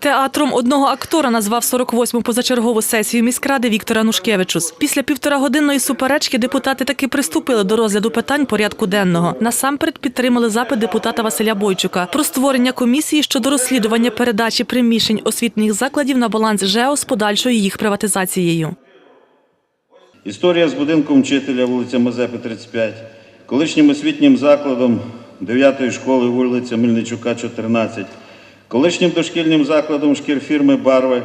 Театром одного актора назвав 48-му позачергову сесію міськради Віктор Анушкевичус. Після півторагодинної суперечки депутати таки приступили до розгляду питань порядку денного. Насамперед підтримали запит депутата Василя Бойчука про створення комісії щодо розслідування передачі приміщень освітніх закладів на баланс ЖЕО з подальшою їх приватизацією. Історія з будинком вчителя вулиця Мазепи, 35, колишнім освітнім закладом 9-ї школи вулиця Мельничука, 14, колишнім дошкільним закладом шкірфірми Барви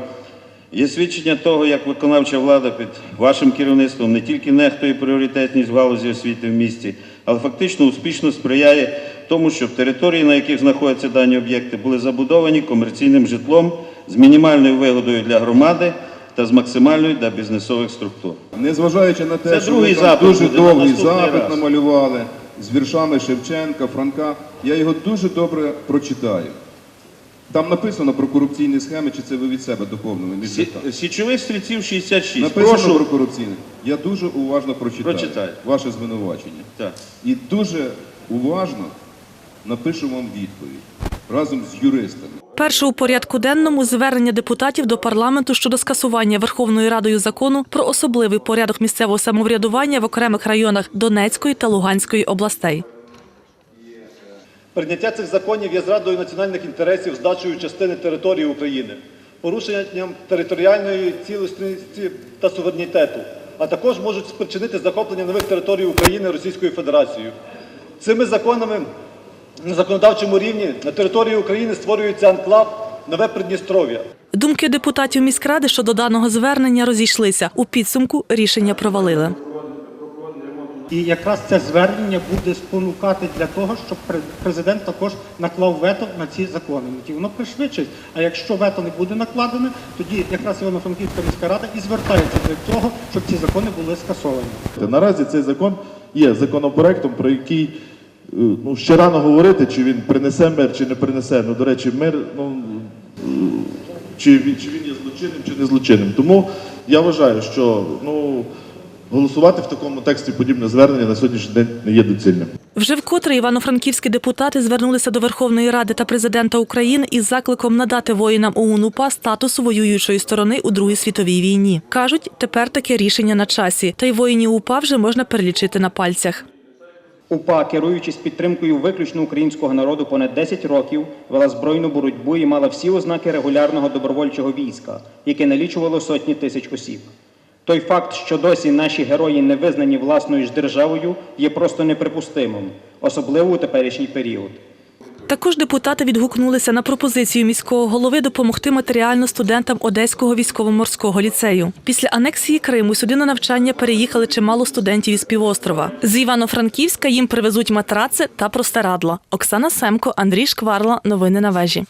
є свідчення того, як виконавча влада під вашим керівництвом не тільки нехтує пріоритетність в галузі освіти в місті, але фактично успішно сприяє тому, щоб території, на яких знаходяться дані об'єкти, були забудовані комерційним житлом з мінімальною вигодою для громади та з максимальною для бізнесових структур. Незважаючи на те, Це що другий там запит дуже буде на довгий запит раз. намалювали з віршами Шевченка, Франка, я його дуже добре прочитаю. Там написано про корупційні схеми, чи це ви від себе доповнили? Сі- листа? Січових стрільців 66. Написано Прошу. про корупційне. Я дуже уважно прочитаю Прочитай. ваше звинувачення. Так. І дуже уважно напишу вам відповідь разом з юристами. Перше у порядку денному звернення депутатів до парламенту щодо скасування Верховною Радою закону про особливий порядок місцевого самоврядування в окремих районах Донецької та Луганської областей. Прийняття цих законів є зрадою національних інтересів здачею частини території України, порушенням територіальної цілісності та суверенітету, а також можуть спричинити захоплення нових територій України Російською Федерацією. Цими законами на законодавчому рівні на території України створюється анклав Нове Придністров'я. Думки депутатів міськради щодо даного звернення розійшлися. У підсумку рішення провалили. І якраз це звернення буде спонукати для того, щоб пре- президент також наклав вето на ці закони. Ті Воно пришвидшить. А якщо вето не буде накладене, тоді якраз Івано-Франківська міська рада і звертається до цього, щоб ці закони були скасовані. Наразі цей закон є законопроектом, про який е, ну, ще рано говорити, чи він принесе мир, чи не принесе. Ну, до речі, мир, ну, е, чи, чи він є злочинним, чи не злочинним. Тому я вважаю, що ну, голосувати в такому тексті подібне звернення на сьогоднішній день не є доцільним. Вже вкотре івано-франківські депутати звернулися до Верховної Ради та президента України із закликом надати воїнам ОУН-УПА статус воюючої сторони у Другій світовій війні. Кажуть, тепер таке рішення на часі, та й воїнів УПА вже можна перелічити на пальцях. УПА, керуючись підтримкою виключно українського народу понад 10 років, вела збройну боротьбу і мала всі ознаки регулярного добровольчого війська, яке налічувало сотні тисяч осіб. Той факт, що досі наші герої не визнані власною ж державою, є просто неприпустимим, особливо у теперішній період. Також депутати відгукнулися на пропозицію міського голови допомогти матеріально студентам Одеського військово-морського ліцею. Після анексії Криму сюди на навчання переїхали чимало студентів із півострова. З Івано-Франківська їм привезуть матраци та простирадла. Оксана Семко, Андрій Шкварла. Новини на вежі.